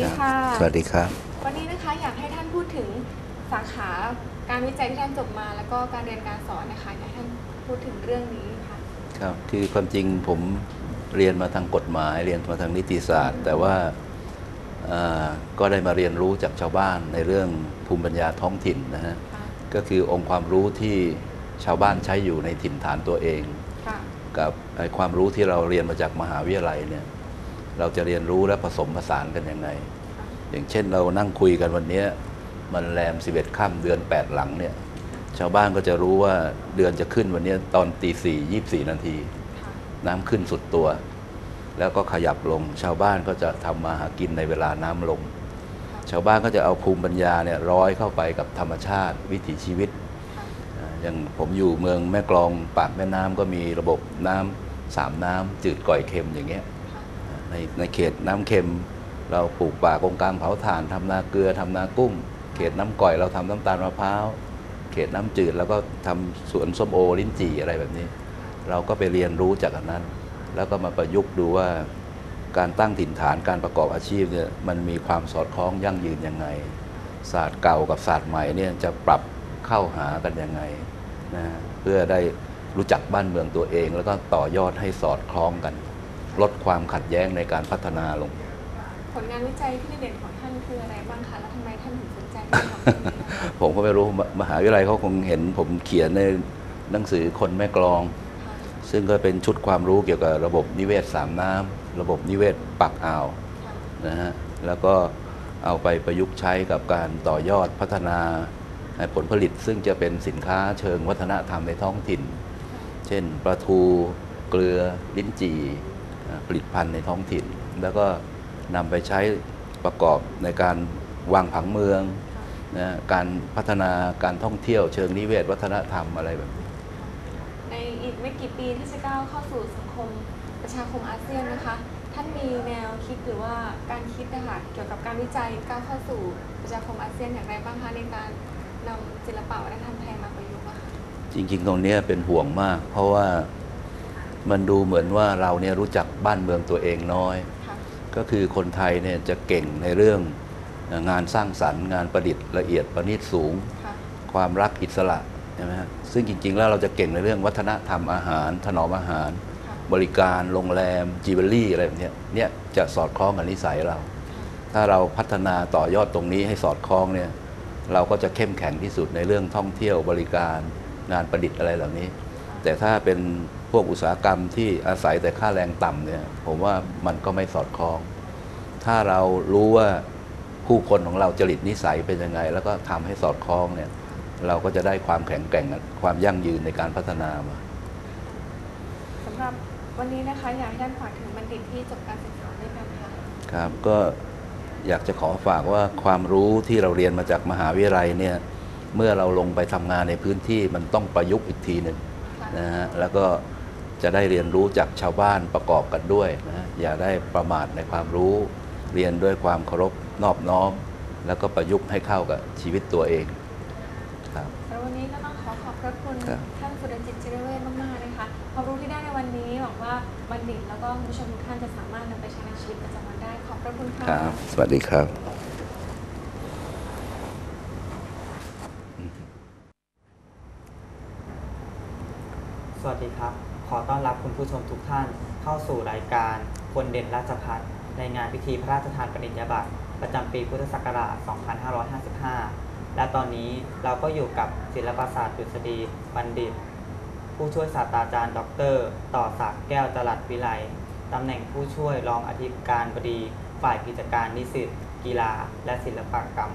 ดีค่ะ สวัสดีครับ วันนี้นะคะอยากให้ท่านพูดถึงสาขาการวิจัยที่ท่านจบมา แล้วก็การเรียนการสอนนะคะอยากให้ท่านพูดถึงเรื่องนี้ค่ะ ครับ คือความจริงผมเรียนมาทางกฎหมายเรียนมาทางนิติศาสตร์ แต่ว่าเอ่อก็ได้มาเรียนรู้จากชาวบ้านในเรื่องภูมิปัญญาท้องถิ่นนะฮะค่ะก็คือองค์ความรู้ที่ชาวบ้านใช้อยู่ในถิ่นฐานตัวเองค่ะกับไอ้ความรู้ที่เราเรียนมาจากมหาวิทยาลัยเนี่ย เราจะเรียนรู้และผสมผสานกันยังไง อย่างเช่นเรานั่งคุยกันวันนี้มันแรม 11ค่ำเดือน 8 หลังเนี่ยชาวบ้านก็จะรู้ว่าเดือนจะขึ้นวันนี้ตอนตีสี่ยี่สี่นาที น้ำขึ้นสุดตัว แล้วก็ขยับลง ชาวบ้านก็จะทำมาหากินในเวลาน้ำลง ชาวบ้านก็จะเอาภูมิปัญญาเนี่ยร้อยเข้าไปกับธรรมชาติวิถีชีวิต อย่างผมอยู่เมืองแม่กลองปากแม่น้ำก็มีระบบน้ำสามน้ำจืดก่อยเค็มอย่างเงี้ย ในในเขตน้ำเค็ม เราปลูกป่ากงกลางเผาถ่านทำนาเกลือทำนากุ้ง เขตน้ำก่อยเราทำน้ำตาลมะพร้าวเขตน้ำจืดแล้วก็ทำสวนส้มโอลิ้นจี่อะไรแบบนี้ เราก็ไปเรียนรู้จากอันนั้น แล้วก็มาประยุกต์ดูว่าการตั้งถิ่นฐานการประกอบอาชีพเนี่ยมันมีความสอดคล้องยั่งยืนยังไง ศาสตร์เก่ากับศาสตร์ใหม่เนี่ยจะปรับเข้าหากันยังไงนะเพื่อได้รู้จักบ้านเมืองตัวเอง แล้วก็ต่อยอดให้สอดคล้องกัน ลดความขัดแย้งในการพัฒนาลง ผลงานวิจัยที่เด่นของท่านคืออะไรบ้างคะ แล้วทำไมท่านถึงสนใจที่จะทำเรื่องนี้นะคะผมก็ไม่รู้มมหาวิทยาลัยเขาคงเห็นผมเขียนในหนังสือคนแม่กลองค่ะซึ่งก็เป็นชุดความรู้เกี่ยวกับระบบนิเวศสามน้ำระบบนิเวศปักอ่าวค่ะนะฮะแล้วก็เอาไปประยุกต์ใช้กับการต่อยอดพัฒนาผลผลิตซึ่งจะเป็นสินค้าเชิงวัฒนธรรมในท้องถิ่น เช่นปลาทู เกลือ ลิ้นจี่อ่า ผลิตภัณฑ์ในท้องถิ่น แล้วก็นำไปใช้ประกอบในการวางผังเมืองนะการพัฒนาการท่องเที่ยวเชิงนิเวศ วัฒนธรรมอะไรแบบนี้ ในอีกไม่กี่ปีที่จะก้าวเข้าสู่สังคมประชาคมอาเซียนนะคะ ท่านมีแนวคิดหรือว่าการคิดนะคะเกี่ยวกับการวิจัยก้าวเข้าสู่ประชาคมอาเซียนอย่างไรบ้างคะในการนำศิลปะวัฒนธรรมไทยมาประยุกต์อะค่ะจริง ๆ ตรงเนี้ยเป็นห่วงมาก เพราะว่า มันดูเหมือนว่าเราเนี่ยรู้จักบ้านเมืองตัวเองน้อยค่ะก็คือคนไทยเนี่ยจะเก่งในเรื่องงานสร้างสรรค์งานประดิษฐ์ละเอียดประณีตสูงค่ะความรักอิสระใช่ไหมฮะซึ่งจริง ๆ แล้วเราจะเก่งในเรื่องวัฒนธรรมอาหาร ถนอมอาหารค่ะบริการโรงแรมจิวเวลรี่อะไรแบบเนี้ยเนี่ยจะสอดคล้องกับนิสัยเรา ถ้าเราพัฒนาต่อยอดตรงนี้ให้สอดคล้องเนี่ยเราก็จะเข้มแข็งที่สุดในเรื่องท่องเที่ยวบริการงานประดิษฐ์อะไรเหล่านี้ แต่ถ้าเป็น พวกอุตสาหกรรมที่อาศัยแต่ค่าแรงต่ำเนี่ยผมว่ามันก็ไม่สอดคล้อง ถ้าเรารู้ว่าผู้คนของเราจริตนิสัยเป็นยังไง แล้วก็ทำให้สอดคล้องเนี่ยเราก็จะได้ความแข็งแกร่งความยั่งยืนในการพัฒนามาสำหรับวันนี้นะคะอยากให้ท่านฝากถึงบัณฑิตที่จบการศึกษาด้วยกันค่ะครับก็อยากจะขอฝากว่าความรู้ที่เราเรียนมาจากมหาวิทยาลัยเนี่ยเมื่อเราลงไปทำงานในพื้นที่มันต้องประยุกต์อีกทีหนึ่งค่ะนะฮะแล้วก็ จะได้เรียนรู้จากชาวบ้านประกอบกันด้วยนะฮะอย่าได้ประมาทในความรู้ เรียนด้วยความเคารพนอบน้อม แล้วก็ประยุกต์ให้เข้ากับชีวิตตัวเองครับสำหรับวันนี้ก็ต้องขอขอบพระคุณครับท่านสุรจิตจิรเวชมากๆนะคะความรู้ที่ได้ในวันนี้หวังว่าบัณฑิตแล้วก็คุณผู้ชมทุกท่านจะสามารถนำไปใช้ในชีวิตประจำวันได้ขอบพระคุณค่ะครับ สวัสดีครับ สวัสดีครับ ขอต้อนรับคุณผู้ชมทุกท่านเข้าสู่รายการคนเด่นราชพัฒในงานพิธีพระราชทานปริญญาบัตรประจำปีพุทธศักราช 2555 และตอนนี้เราก็อยู่กับศิลปศาสตร์ดุษฎีบัณฑิต ผู้ช่วยศาสตราจารย์ ดร ต่อศักดิ์แก้วจรัสวิไลตำแหน่งผู้ช่วยรองอธิการบดี ฝ่ายกิจการนิสิตกีฬา และศิลปกรรม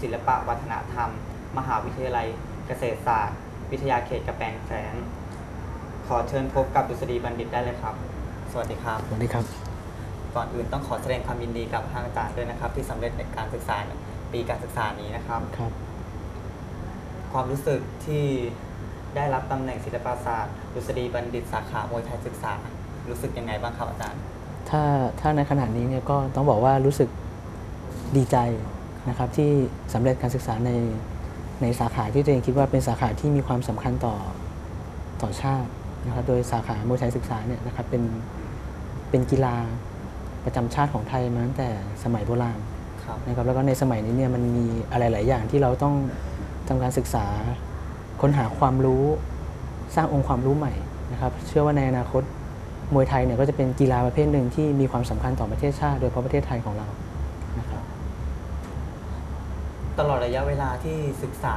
ศิลปวัฒนธรรม มหาวิทยาลัยเกษตรศาสตร์ วิทยาเขตกระแปงแสน ขอเชิญพบกับดุษฎีบัณฑิตได้เลยครับ สวัสดีครับ สวัสดีครับ ก่อนอื่นต้องขอแสดงความยินดีกับทางอาจารย์ด้วยนะครับ ที่สำเร็จในการศึกษาปีการศึกษานี้นะครับ ครับ ความรู้สึกที่ได้รับตำแหน่งศิลปศาสตร์ดุษฎีบัณฑิตสาขามวยไทยศึกษา รู้สึกยังไงบ้างครับอาจารย์ ถ้าถ้าในขณะนี้เนี่ยก็ต้องบอกว่ารู้สึกดีใจนะครับที่สำเร็จการศึกษาในในสาขาที่ตัวเองคิดว่าเป็นสาขาที่มีความสำคัญต่อต่อชาติ นะครับโดยสาขามวยไทยศึกษาเนี่ยนะครับเป็นเป็นกีฬาประจำชาติของไทยมาตั้งแต่สมัยโบราณครับนะครับแล้วก็ในสมัยนี้เนี่ยมันมีอะไรหลายอย่างที่เราต้องทำการศึกษาค้นหาความรู้สร้างองค์ความรู้ใหม่นะครับ เชื่อว่าในอนาคตมวยไทยเนี่ยก็จะเป็นกีฬาประเภทหนึ่งที่มีความสำคัญต่อประเทศชาติ โดยเฉพาะประเทศไทยของเรานะครับ ตลอดระยะเวลาที่ศึกษา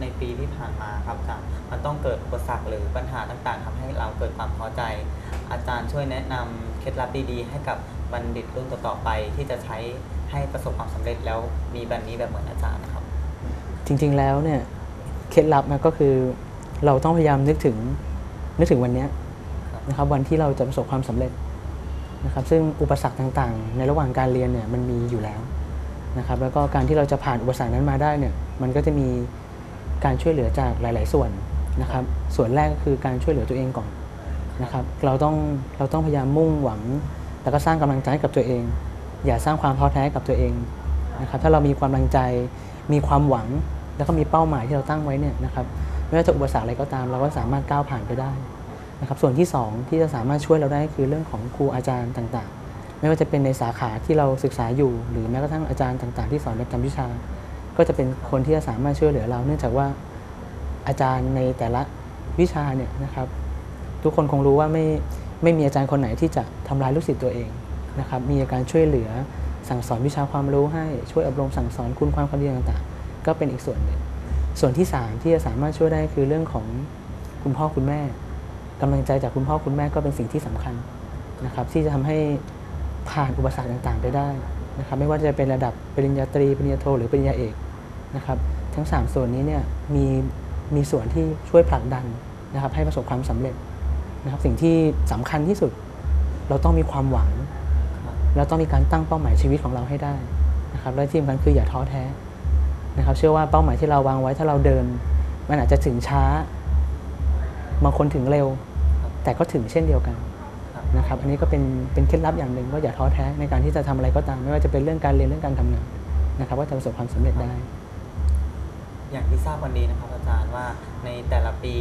ในปีที่ผ่านมาครับอาจารย์มันต้องเกิดอุปสรรคหรือปัญหาต่างๆทำให้เราเกิดความพอใจ อาจารย์ช่วยแนะนำเคล็ดลับดีๆให้กับบัณฑิตรุ่นต่อๆไปที่จะใช้ให้ประสบความสำเร็จแล้วมีแบบนี้แบบเหมือนอาจารย์นะครับ จริงๆแล้วเนี่ยเคล็ดลับนะก็คือเราต้องพยายามนึกถึงนึกถึงวันนี้นะครับวันที่เราจะประสบความสำเร็จนะครับซึ่งอุปสรรคต่างๆ ในระหว่างการเรียนเนี่ยมันมีอยู่แล้ว นะครับแล้วก็การที่เราจะผ่านอุปสรรคนั้นมาได้เนี่ยมันก็จะมีการช่วยเหลือจากหลาย ๆ ส่วนนะครับ ส่วนแรกก็คือการช่วยเหลือตัวเองก่อนนะครับ เราต้องเราต้องพยายามมุ่งหวัง แล้วก็สร้างกำลังใจให้กับตัวเอง อย่าสร้างความท้อแท้ให้กับตัวเองนะครับถ้าเรามีความลังใจ มีความหวัง แล้วก็มีเป้าหมายที่เราตั้งไว้เนี่ยนะครับไม่ว่าจะอุปสรรคอะไรก็ตาม เราก็สามารถก้าวผ่านไปได้นะครับส่วนที่ 2 ที่จะสามารถช่วยเราได้คือเรื่องของครูอาจารย์ต่างๆ ไม่ว่าจะเป็นในสาขาที่เราศึกษาอยู่ หรือแม้กระทั่งอาจารย์ต่าง ๆ ที่สอนประจำวิชา ก็จะเป็นคนที่จะสามารถช่วยเหลือเรา เนื่องจากว่าอาจารย์ในแต่ละวิชาเนี่ยนะครับ ทุกคนคงรู้ว่าไม่ไม่มีอาจารย์คนไหนที่จะทำร้ายลูกศิษย์ตัวเองนะครับมีการช่วยเหลือสั่งสอนวิชาความรู้ให้ช่วยอบรมสั่งสอนคุณความความดีต่างๆ ก็เป็นอีกส่วนหนึ่งส่วนที่ 3 ที่จะสามารถช่วยได้คือเรื่องของคุณพ่อคุณแม่กำลังใจจากคุณพ่อคุณแม่ก็เป็นสิ่งที่สำคัญนะครับ ที่จะทำให้ ผ่านอุปสรรคต่างๆ ไปได้นะครับไม่ว่าจะเป็นระดับปริญญาตรีปริญญาโทหรือปริญญาเอกนะครับทั้ง 3 ส่วนนี้เนี่ยมีมีส่วนที่ช่วยผลักดันนะครับให้ประสบความสำเร็จนะครับสิ่งที่สำคัญที่สุด เราต้องมีความหวัง เราต้องมีการตั้งเป้าหมายชีวิตของเราให้ได้นะครับและที่สำคัญคืออย่าท้อแท้นะครับเชื่อว่าเป้าหมายที่เราวางไว้ถ้าเราเดิน มันอาจจะถึงช้าบางคนถึงเร็ว แต่ก็ถึงเช่นเดียวกัน ครับนะครับอันนี้ก็เป็นเป็นเคล็ดลับอย่างหนึ่งว่าอย่าท้อแท้ในการที่จะทำอะไรก็ตาม ไม่ว่าจะเป็นเรื่องการเรียนเรื่องการทำงานนะครับ ว่าจะประสบความสำเร็จได้ อย่างที่ทราบวันนี้นะครับอาจารย์ว่าในแต่ละปี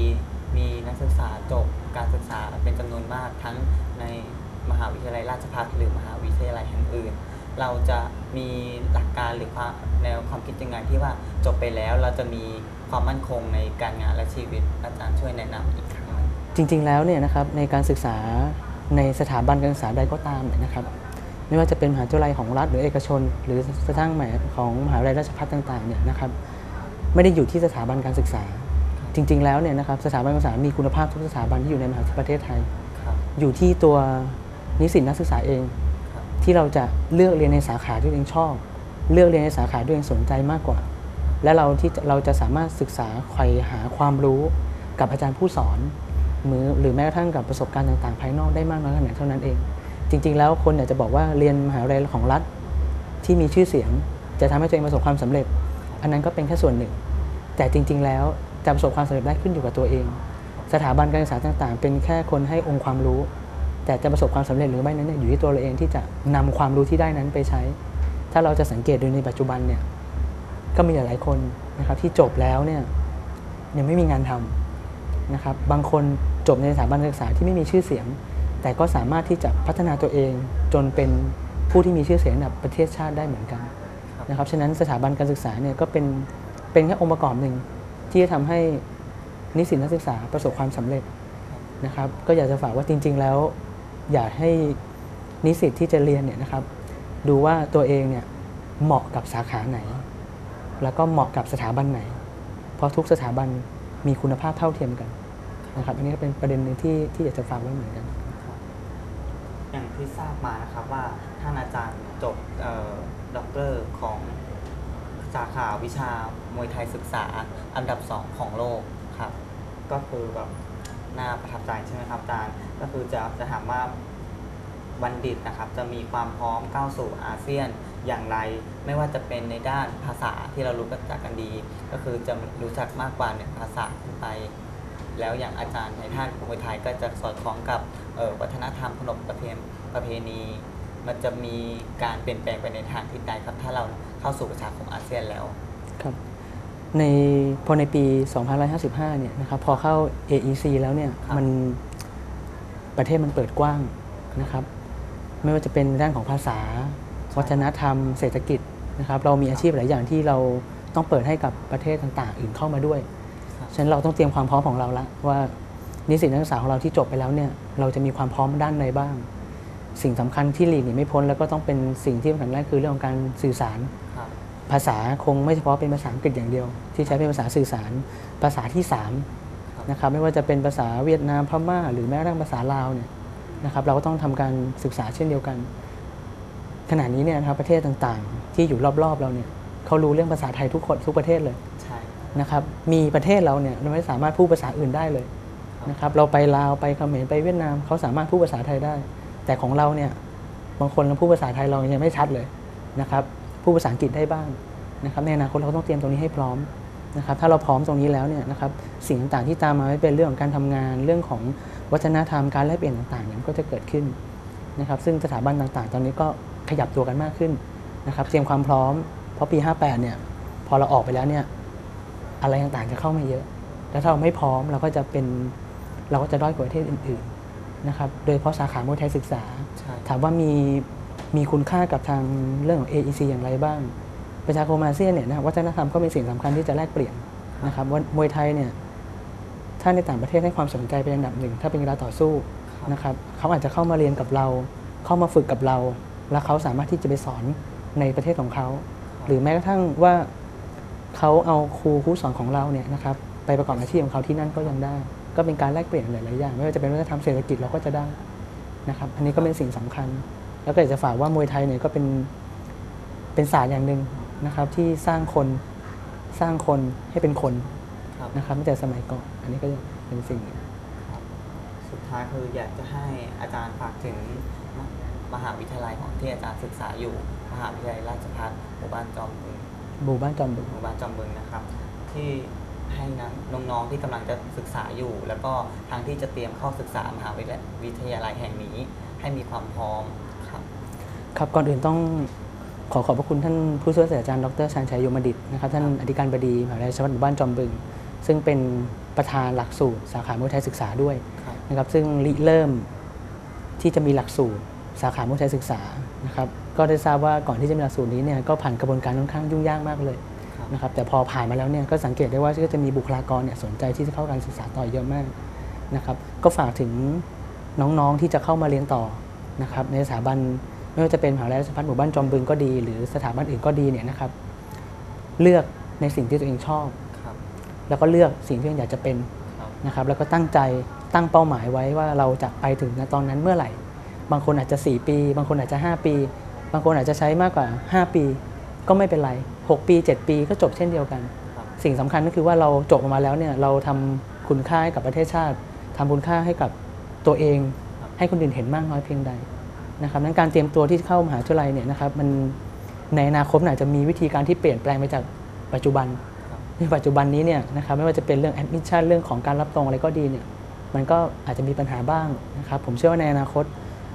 มีนักศึกษาจบการศึกษาเป็นจำนวนมากทั้งในมหาวิทยาลัยราชภัฏหรือมหาวิทยาลัยแห่งอื่น เราจะมีหลักการหรือความแนวความคิดยังไงที่ว่าจบไปแล้วเราจะมีความมั่นคงในการงานและชีวิตอาจารย์ช่วยแนะนำอีกครั้งหนึ่งจริง ๆ แล้วเนี่ยนะครับในการศึกษา ในสถาบันการศึกษาใดก็ตามเนี่ยนะครับ ไม่ว่าจะเป็นมหาวิทยาลัยของรัฐหรือเอกชน หรือกระทั่งแหมของมหาวิทยาลัยราชภัฏต่างๆเนี่ยนะครับไม่ได้อยู่ที่สถาบันการศึกษา จริง ๆ แล้วเนี่ยนะครับสถาบันการศึกษา มีคุณภาพทุกสถาบันที่อยู่ในมหาวิทยาลัยประเทศไทยครับอยู่ที่ตัวนิสิตนักศึกษาเองครับที่เราจะเลือกเรียนในสาขาที่ตัวเองชอบ เลือกเรียนในสาขาที่ตัวเองสนใจมากกว่า และเราที่จะเราจะสามารถศึกษาใครหาความรู้กับอาจารย์ผู้สอน หรือหรือแม้กระทั่งกับประสบการณ์ต่างๆ ภายนอกได้มากน้อยขนาดไหนเท่านั้นเอง จริง ๆ แล้วคนอยากจะบอกว่าเรียนมหาวิทยาลัยของรัฐที่มีชื่อเสียง จะทำให้ตัวเองประสบความสำเร็จ อันนั้นก็เป็นแค่ส่วนหนึ่ง แต่จริง ๆ แล้วจะประสบความสำเร็จได้ขึ้นอยู่กับตัวเอง สถาบันการศึกษาต่างๆ เป็นแค่คนให้องค์ความรู้ แต่จะประสบความสำเร็จหรือไม่นั้นอยู่ที่ตัวเราเองที่จะนำความรู้ที่ได้นั้นไปใช้ ถ้าเราจะสังเกตดูในปัจจุบันเนี่ยก็มีหลายๆคนนะครับที่จบแล้วเนี่ยยังไม่มีงานทำ นะครับบางคนจบในสถาบันการศึกษาที่ไม่มีชื่อเสียง แต่ก็สามารถที่จะพัฒนาตัวเองจนเป็นผู้ที่มีชื่อเสียงระดับประเทศชาติได้เหมือนกันครับนะครับฉะนั้นสถาบันการศึกษาเนี่ยก็เป็นเป็นแค่องค์ประกอบหนึ่งที่จะทำให้นิสิตนักศึกษาประสบความสำเร็จนะครับก็อยากจะฝากว่าจริง ๆ แล้ว อยากให้นิสิตที่จะเรียนเนี่ยนะครับ ดูว่าตัวเองเนี่ยเหมาะกับสาขาไหน แล้วก็เหมาะกับสถาบันไหน เพราะทุกสถาบันมีคุณภาพเท่าเทียมกัน นะครับอันนี้ก็เป็นประเด็นหนึ่งที่ที่อยากจะฝากไว้เหมือนกัน อย่างที่ทราบมานะครับว่าท่านอาจารย์จบด็อกเตอร์ของสาขาวิชามวยไทยศึกษาอันดับสองของโลกครับ ก็คือแบบน่าประทับใจใช่ไหมครับอาจารย์ ก็คือจะจะถามว่าบัณฑิตนะครับ จะมีความพร้อมก้าวสู่อาเซียนอย่างไร ไม่ว่าจะเป็นในด้านภาษาที่เรารู้กันจักกันดี ก็คือจะรู้จักมากกว่าหนึ่งภาษาขึ้นไป แล้วอย่างอาจารย์ในท่านมวยไทยก็จะสอดคล้องกับเอ่อวัฒนธรรมขนบประเพณประเพณี มันจะมีการเปลี่ยนแปลงไปในทางทิศใดครับ ถ้าเราเข้าสู่ประชาคมอาเซียนแล้วครับในพอในปี 2555 เนี่ยนะครับพอเข้า AEC แล้วเนี่ยครับมันประเทศมันเปิดกว้างนะครับ ไม่ว่าจะเป็นด้านของภาษา วัฒนธรรม เศรษฐกิจนะครับ เรามีอาชีพหลายอย่างที่เราต้องเปิดให้กับประเทศต่าง ๆ อื่นเข้ามาด้วยครับ ฉะนั้นเราต้องเตรียมความพร้อมของเราละว่านิสิตนักศึกษาของเราที่จบไปแล้วเนี่ยเราจะมีความพร้อมด้านใดบ้าง สิ่งสำคัญที่หลีกหนีไม่พ้น แล้วก็ต้องเป็นสิ่งที่สำคัญแรกคือเรื่องของการสื่อสารครับภาษาคงไม่เฉพาะเป็นภาษาอังกฤษอย่างเดียว ที่ใช้เป็นภาษาสื่อสาร ภาษาที่สามครับนะครับไม่ว่าจะเป็นภาษาเวียดนามพม่า หรือแม้กระทั่งภาษาลาวเนี่ยนะครับเราก็ต้องทำการศึกษาเช่นเดียวกัน ขณะนี้เนี่ยนะครับประเทศต่างๆ ที่อยู่รอบๆเราเนี่ยเขารู้เรื่องภาษาไทยทุกคนทุกประเทศเลยใช่ นะครับมีประเทศเราเนี่ยเราไม่สามารถพูดภาษาอื่นได้เลยนะครับเราไปลาวไปเขมรไปเวียดนามเขาสามารถพูดภาษาไทยได้ แต่ของเราเนี่ยบางคนเราพูดภาษาไทยเรายังไม่ชัดเลยนะครับพูดภาษาอังกฤษได้บ้างนะครับในอนาคตเราก็ต้องเตรียมตรงนี้ให้พร้อมนะครับถ้าเราพร้อมตรงนี้แล้วเนี่ยนะครับสิ่งต่างๆที่ตามมาไม่เป็นเรื่องของการทำงานเรื่องของวัฒนธรรมการแลกเปลี่ยนต่างๆเนี่ยมันก็จะเกิดขึ้นนะครับซึ่งสถาบันต่างๆ ตอนนี้ก็ขยับตัวกันมากขึ้นนะครับเตรียมความพร้อม เพราะปี 58เนี่ยพอเราออกไปแล้วเนี่ย อะไรต่างๆจะเข้ามาเยอะ แล้วถ้าเราไม่พร้อมเราก็จะเป็นเราก็จะด้อยกว่าประเทศอื่นๆนะครับ โดยเฉพาะสาขามวยไทยศึกษาใช่ถามว่ามีมีคุณค่ากับทางเรื่องของ AEC อย่างไรบ้าง ประชาคมอาเซียนเนี่ยนะครับวัฒนธรรมก็เป็นสิ่งสำคัญที่จะแลกเปลี่ยนนะครับว่ามวยไทยเนี่ยถ้าในต่างประเทศให้ความสนใจเป็นอันดับหนึ่ง ถ้าเป็นกีฬาต่อสู้นะครับเขาอาจจะเข้ามาเรียนกับเรา เข้ามาฝึกกับเรา แล้วเขาสามารถที่จะไปสอนในประเทศของเขา หรือแม้กระทั่งว่า เขาเอาครูครูสอนของเราเนี่ยนะครับไปประกอบอาชีพของเขาที่นั่นก็ยังได้ ก็เป็นการแลกเปลี่ยนหลาย ๆ อย่าง ไม่ว่าจะเป็นวัฒนธรรมเศรษฐกิจเราก็จะได้นะครับอันนี้ก็เป็นสิ่งสำคัญ แล้วก็อยากจะฝากว่ามวยไทยเนี่ยก็เป็นเป็นศาสตร์อย่างหนึ่งนะครับที่สร้างคนสร้างคนให้เป็นคนคนะครับตั้งแต่สมัยก่อนอันนี้ก็เป็นสิ่งสุดท้ายคืออยากจะให้อาจารย์ฝากถึงมมหาวิทยาลัยของที่อาจารย์ศึกษาอยู่ มหาวิทยาลัยราชภัฏหมู่บ้านจอมบึง บูบ้านจอมบึง หมู่บ้านจอมบึงนะครับ ที่ให้นักน้องๆที่กำลังจะศึกษาอยู่ แล้วก็ทางที่จะเตรียมเข้าศึกษามหาวิทยาลัยแห่งนี้ ให้มีความพร้อมครับ ครับก่อนอื่นต้องขอขอบพระคุณท่านผู้ช่วยศาสตราจารย์ดรชันชัยยมดิตนะครับท่านอธิการบดีมหาวิทยาลัยราชภัฏหมู่บ้านจอมบึง ซึ่งเป็นประธานหลักสูตร สาขามวยไทยศึกษาด้วยครับนะครับซึ่งริเริ่มที่จะมีหลักสูตรสาขามวยไทยศึกษานะครับ ก็ได้ทราบว่าก่อนที่จะมีหลักสูตรนี้เนี่ยก็ผ่านกระบวนการค่อนข้างยุ่งยากมากเลยครับนะครับแต่พอผ่านมาแล้วเนี่ยก็สังเกตได้ว่าก็จะมีบุคลากรเนี่ยสนใจที่จะเข้าการศึกษาต่อเยอะมากนะครับก็ฝากถึงน้องๆที่จะเข้ามาเรียนต่อนะครับในสถาบันไม่ว่าจะเป็นมหาวิทยาลัยราชภัฏหมู่บ้านจอมบึงก็ดี หรือสถาบันอื่นก็ดีเนี่ยนะครับเลือกในสิ่งที่ตัวเองชอบครับแล้วก็เลือกสิ่งที่ตัวเองอยากจะเป็นครับนะครับแล้วก็ตั้งใจตั้งเป้าหมายไว้ว่าเราจะไปถึงณตอนนั้นเมื่อไหร่ บางคนอาจจะ 4 ปี บางคนอาจจะ 5 ปี บางคนอาจจะใช้มากกว่า 5 ปี ก็ไม่เป็นไร 6 ปี 7 ปีก็จบเช่นเดียวกันครับสิ่งสำคัญก็คือว่าเราจบออกมาแล้วเนี่ยเราทำคุณค่าให้กับประเทศชาติทำคุณค่าให้กับตัวเอง ให้คนอื่นเห็นมากน้อยเพียงใดนะครับนั้นการเตรียมตัวที่เข้ามหาวิทยาลัยเนี่ยนะครับมันในอนาคตมันอาจจะมีวิธีการที่เปลี่ยนแปลงไปจากปัจจุบันในปัจจุบันนี้เนี่ยนะครับไม่ว่าจะเป็นเรื่อง admission เรื่องของการรับตรงอะไรก็ดีเนี่ยมันก็อาจจะมีปัญหาบ้างนะครับผมเชื่อว่าในอนาคต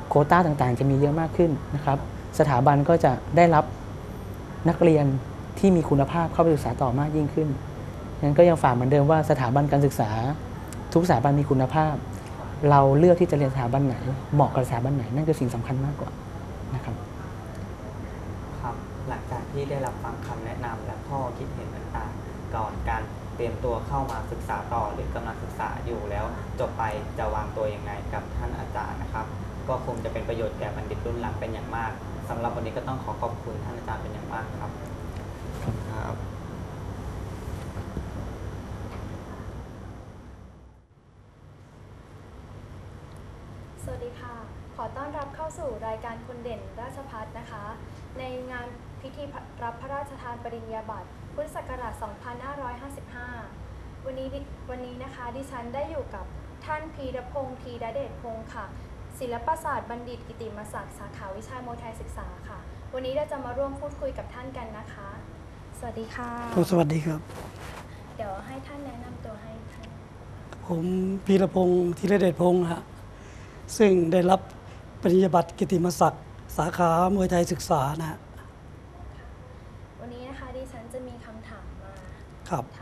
โควต้าต่างๆ จะมีเยอะมากขึ้นนะครับ สถาบันก็จะได้รับนักเรียนที่มีคุณภาพเข้าไปศึกษาต่อมากยิ่งขึ้นงั้นก็ยังฝากเหมือนเดิมว่าสถาบันการศึกษา ทุกสถาบันมีคุณภาพ เราเลือกที่จะเรียนสถาบันไหน เหมาะกับสถาบันไหน นั่นคือสิ่งสำคัญมากกว่านะครับครับหลังจากที่ได้รับฟังคำแนะนำและข้อคิดเห็นต่างๆ ก่อนการเตรียมตัวเข้ามาศึกษาต่อหรือกำลังศึกษาอยู่แล้วจบไปจะวางตัวยังไงกับท่านอาจารย์นะครับ ก็คงจะเป็นประโยชน์แก่บัณฑิตรุ่นหลังเป็นอย่างมาก สำหรับวันนี้ก็ต้องขอขอบคุณท่านอาจารย์เป็นอย่างมากครับครับสวัสดีค่ะ ขอต้อนรับเข้าสู่รายการคนเด่นราชพัฒนะคะ ในงานพิธีรับพระราชทานปริญญาบัตรพุทธศักราช 2555 วันนี้ดิวันนี้นะคะดิฉันได้อยู่กับท่านพีรพงษ์ธีรเดชพงศ์ค่ะ ศิลปศาสตร์บัณฑิตกิติมศักดิ์สาขาวิชามวยไทยศึกษาค่ะ วันนี้เราจะมาร่วมพูดคุยกับท่านกันนะคะ สวัสดีค่ะครับสวัสดีครับ เดี๋ยวให้ท่านแนะนำตัวให้ท่านผมพีรพงศ์ธีรเดชพงศ์ฮะซึ่งได้รับปริญญาบัตรกิติมศักดิ์สาขามวยไทยศึกษานะฮะวันนี้นะคะดิฉันจะมีคำถามมาครับถามท่านนะ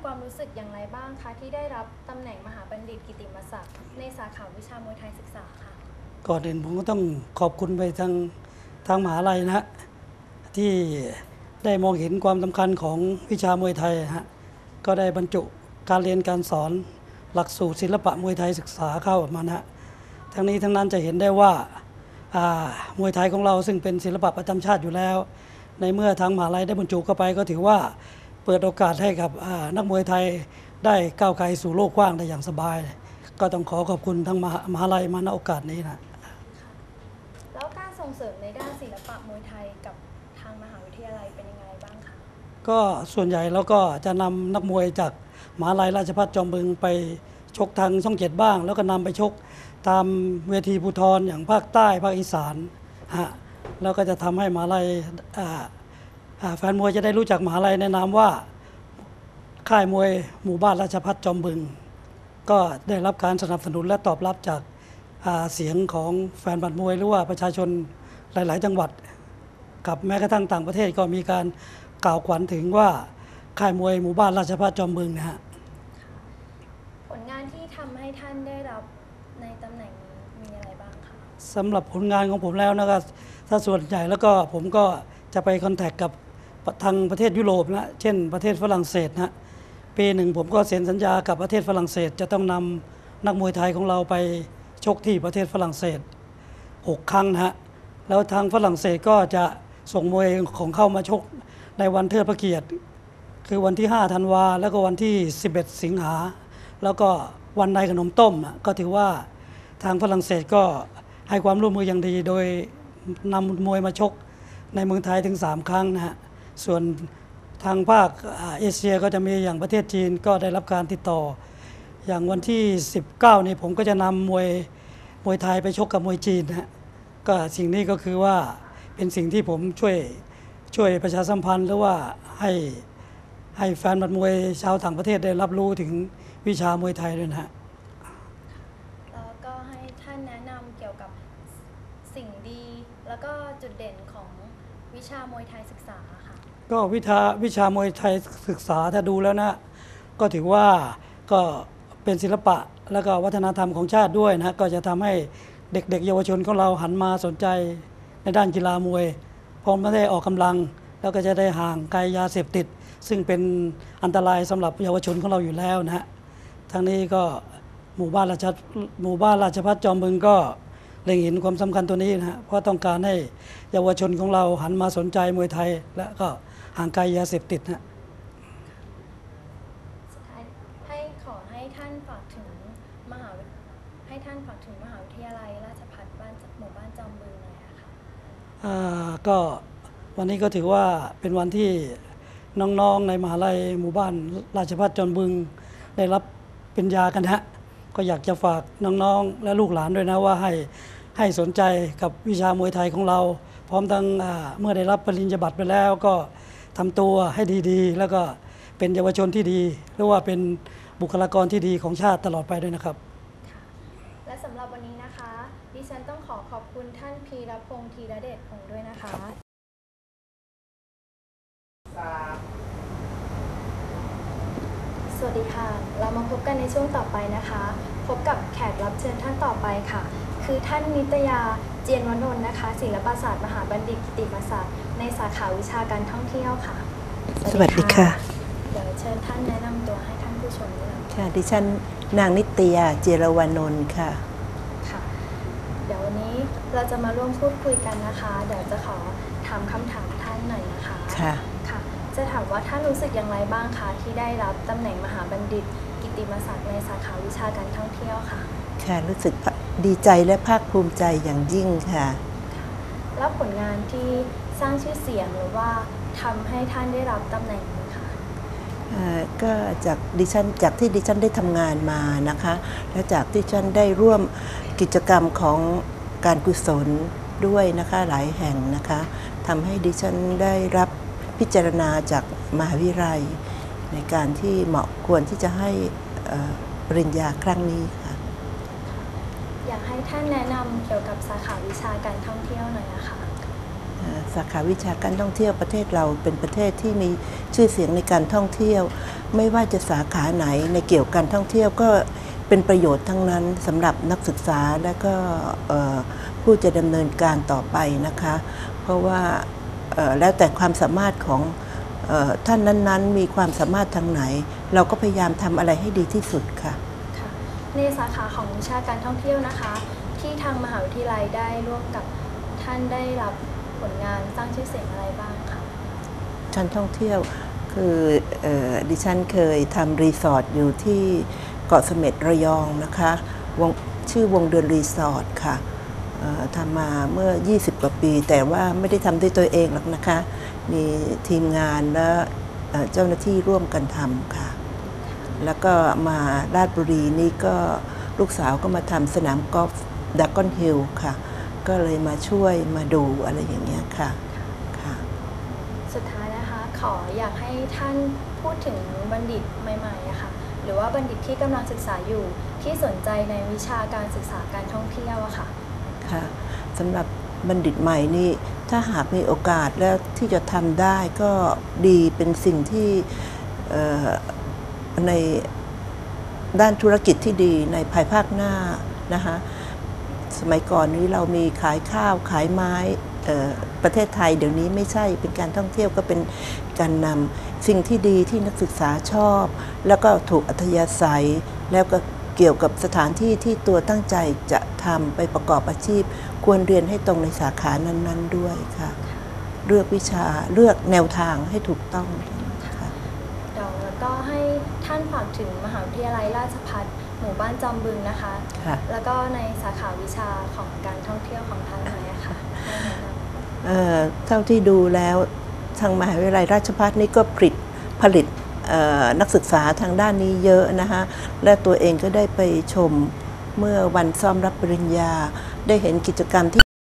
คะท่านมีความรู้สึกอย่างไรบ้างคะที่ได้รับตำแหน่งมหาบัณฑิตกิติมศักดิ์ในสาขาวิชามวยไทยศึกษาค่ะก่อนอื่นผมก็ต้องขอบคุณไปทางทางมหาลัยนะที่ได้มองเห็นความสำคัญของวิชามวยไทยฮะก็ได้บรรจุการเรียนการสอนหลักสูตรศิลปะมวยไทยศึกษาเข้ามานะฮะทั้งนี้ทั้งนั้นจะเห็นได้ว่าอ่ามวยไทยของเราซึ่งเป็นศิลปะประจำชาติอยู่แล้ว ในเมื่อทางมหาลัยได้บรรจุเข้าไปก็ถือว่า เปิดโอกาสให้กับอ่านักมวยไทยได้ก้าวไกลสู่โลกกว้างได้อย่างสบาย ก็ต้องขอขอบคุณทางมหามหาลัยมาณโอกาสนี้นะแล้วการส่งเสริมในด้านศิลปะมวยไทยกับทางมหาวิทยาลัยเป็นยังไงบ้างคะก็ส่วนใหญ่แล้วก็จะนำนักมวยจากมหาลัยราชภัฏจอมบึงไปชกทางช่องเจ็ดบ้าง แล้วก็นำไปชกตามเวทีภูทรอย่างภาคใต้ภาคอีสานฮะแล้วก็จะทำให้มหาลัยอ่าอ่า แฟนมวยจะได้รู้จักมหาลัยในนามว่า ค่ายมวยหมู่บ้านราชภัฏจอมบึง ก็ได้รับการสนับสนุนและตอบรับจากอ่าเสียงของแฟนบัตรมวยหรือว่าประชาชนหลาย ๆ จังหวัด กับแม้กระทั่งต่างประเทศก็มีการกล่าวขวัญถึงว่าค่ายมวยหมู่บ้านราชภัฏจอมบึงนะฮะผลงานที่ทำให้ท่านได้รับในตำแหน่งนี้มีอะไรบ้างคะสำหรับผลงานของผมแล้วนะครับถ้าส่วนใหญ่แล้วก็ผมก็จะไปคอนแทคกับ ทางประเทศยุโรปนะเช่นประเทศฝรั่งเศสนะปีหนึ่งผมก็เซ็นสัญญากับประเทศฝรั่งเศส จะต้องนำนักมวยไทยของเราไปชกที่ประเทศฝรั่งเศส 6 ครั้งนะฮะแล้วทางฝรั่งเศสก็จะส่งมวยของเข้ามาชกในวันเทิดพระเกียรติ คือวันที่ 5 ธันวา แล้วก็วันที่ 11 สิงหา แล้วก็วันในขนมต้มอะก็ถือว่าทางฝรั่งเศสก็ให้ความร่วมมืออย่างดี โดยนำมวยมาชกในเมืองไทยถึง 3 ครั้งนะฮะ ส่วนทางภาคเอเชียก็จะมีอย่างประเทศจีนก็ได้รับการติดต่อ อย่างวันที่ 19 นี่ผมก็จะนำมวยมวยไทยไปชกกับมวยจีนนะฮะก็สิ่งนี้ก็คือว่าเป็นสิ่งที่ผมช่วยช่วยประชาสัมพันธ์หรือว่าให้ให้แฟนบัดมวยชาวต่างประเทศได้รับรู้ถึงวิชามวยไทยด้วยนะฮะแล้วก็ให้ท่านแนะนำเกี่ยวกับสิ่งดี แล้วก็จุดเด่นของวิชามวยไทยศึกษาค่ะ ก็วิชาวิชามวยไทยศึกษาถ้าดูแล้วนะ ก็ถือว่าก็เป็นศิลปะแล้วก็วัฒนธรรมของชาติด้วยนะก็จะทำให้เด็ก ๆ เยาวชนของเราหันมาสนใจในด้านกีฬามวยพร้อมไม่ได้ออกกำลัง แล้วก็จะได้ห่างไกลยาเสพติด ซึ่งเป็นอันตรายสำหรับเยาวชนของเราอยู่แล้วนะฮะทั้งนี้ก็หมู่บ้านราชหมู่บ้านราชพัฒจอมบึงก็เล็งเห็นความสำคัญตัวนี้นะฮะเพราะต้องการให้เยาวชนของเราหันมาสนใจมวยไทย และก็ ห่างไกลยาเสพติดนะสุดท้ายให้ขอให้ท่านฝากถึงมหาวิให้ท่านฝากถึงมหาวิทยาลัย ราชภัฏบ้านหมู่บ้านจอมบึงหน่อยอะค่ะอ่าก็วันนี้ก็ถือว่าเป็นวันที่น้องๆในมหาลัยหมู่บ้านราชภัฏจอนบึง ได้รับปริญญากันฮะก็อยากจะฝากน้องๆและลูกหลานด้วยนะว่าให้ให้สนใจกับวิชามวยไทยของเรา พร้อมทั้งอ่าเมื่อได้รับปริญญาบัตรไปแล้วก็ ทำตัวให้ดีๆ แล้วก็เป็นเยาวชนที่ดีหรือว่าเป็นบุคลากรที่ดีของชาติตลอดไปด้วยนะครับ และสำหรับวันนี้นะคะ ดิฉันต้องขอขอบคุณท่านพีรพงษ์ธีรเดชพงษ์ด้วยนะคะสวัสดีค่ะ เรามาพบกันในช่วงต่อไปนะคะ พบกับแขกรับเชิญท่านต่อไปค่ะ คือท่านนิตยาเจียนวนนท์นะคะ ศิลปศาสตร์มหาบัณฑิตกิติมศักดิ์ในสาขาวิชาการท่องเที่ยวค่ะ สวัสดีค่ะ เดี๋ยวเชิญท่านแนะนำตัวให้ท่านผู้ชมด้วยค่ะ ดิฉันนางนิตยาเจรวานนท์ค่ะ ค่ะ เดี๋ยววันนี้เราจะมาร่วมพูดคุยกันนะคะ เดี๋ยวจะขอถามคำถามท่านหน่อยนะคะ ค่ะ ค่ะ จะถามว่าท่านรู้สึกอย่างไรบ้างคะที่ได้รับตำแหน่งมหาบัณฑิต กิตติมศักดิ์ในสาขาวิชาการท่องเที่ยวค่ะ ค่ะ รู้สึก ดีใจและภาคภูมิใจอย่างยิ่งค่ะ แล้วผลงานที่สร้างชื่อเสียงหรือว่าทำให้ท่านได้รับตำแหน่งนี้ค่ะเอ่อก็จากดิฉันจากที่ดิฉันได้ทำงานมานะคะ และจากที่ฉันได้ร่วมกิจกรรมของการกุศลด้วยนะคะหลายแห่งนะคะทำให้ดิฉันได้รับพิจารณาจากมหาวิทยาลัย ในการที่เหมาะควรที่จะให้เอ่อปริญญาครั้งนี้ค่ะอยาก ให้ท่านแนะนำเกี่ยวกับสาขาวิชาการท่องเที่ยวหน่อยนะคะสาขาวิชาการท่องเที่ยวประเทศเราเป็นประเทศที่มีชื่อเสียงในการท่องเที่ยว ไม่ว่าจะสาขาไหนในเกี่ยวกับการท่องเที่ยวก็เป็นประโยชน์ทั้งนั้นสำหรับนักศึกษาและก็ผู้จะดำเนินการต่อไปนะคะ เพราะว่าแล้วแต่ความสามารถของท่านนั้นๆ มีความสามารถทางไหน เราก็พยายามทำอะไรให้ดีที่สุดค่ะ ในสาขาของวิชาการท่องเที่ยวนะคะ ที่ทางมหาวิทยาลัยได้ร่วมกับท่านได้รับผลงานสร้างชื่อเสียงอะไรบ้างคะชั้นท่องเที่ยวคือออดิฉันเคยทำรีสอร์ทอยู่ที่เกาะเสม็ดระยองนะคะวงชื่อวงเดือนรีสอร์ทค่ะทำมาเมื่อ 20 กว่าปี แต่ว่าไม่ได้ทำด้วยตัวเองหรอกนะคะ มีทีมงานและเจ้าหน้าที่ร่วมกันทำค่ะ แล้วก็มาราชบุรีนี่ก็ลูกสาวก็มาทำสนามกอล์ฟดักกอนฮิลค่ะ ก็เลยมาช่วยมาดูอะไรอย่างเงี้ยค่ะค่ะ สุดท้ายนะคะขออยากให้ท่านพูดถึงบัณฑิตใหม่ๆอะค่ะหรือว่าบัณฑิตที่กำลังศึกษาอยู่ที่สนใจในวิชาการศึกษาการท่องเที่ยวอะค่ะค่ะสำหรับบัณฑิตใหม่นี่ถ้าหากมีโอกาสแล้วที่จะทำได้ก็ดีเป็นสิ่งที่เอ่อ ในด้านธุรกิจที่ดีในภายภาคหน้านะคะสมัยก่อนนี้เรามีขายข้าวขายไม้ประเทศไทยเดี๋ยวนี้ไม่ใช่เป็นการท่องเที่ยวก็เป็นการนำสิ่งที่ดีที่นักศึกษาชอบ แล้วก็ถูกอัธยาศัย แล้วก็เกี่ยวกับสถานที่ที่ตัวตั้งใจจะทำไปประกอบอาชีพ ควรเรียนให้ตรงในสาขานั้น ๆ ด้วยค่ะ เลือกวิชาเลือกแนวทางให้ถูกต้องค่ะ เดี๋ยวแล้วก็ให้ท่าน ฝากถึงมหาวิทยาลัยราชภัฏหมู่บ้านจอมบึงนะคะ ค่ะ แล้วก็ในสาขาวิชาของการท่องเที่ยวของท่านหน่อยอะค่ะให้แนะนำเอ่อเท่าที่ดูแล้วทางมหาวิทยาลัยราชภัฏนี่ก็ผลิตผลิตเอ่อนักศึกษาทางด้านนี้เยอะนะคะและตัวเองก็ได้ไปชมเมื่อวันซ้อมรับปริญญา ได้เห็นกิจกรรมที่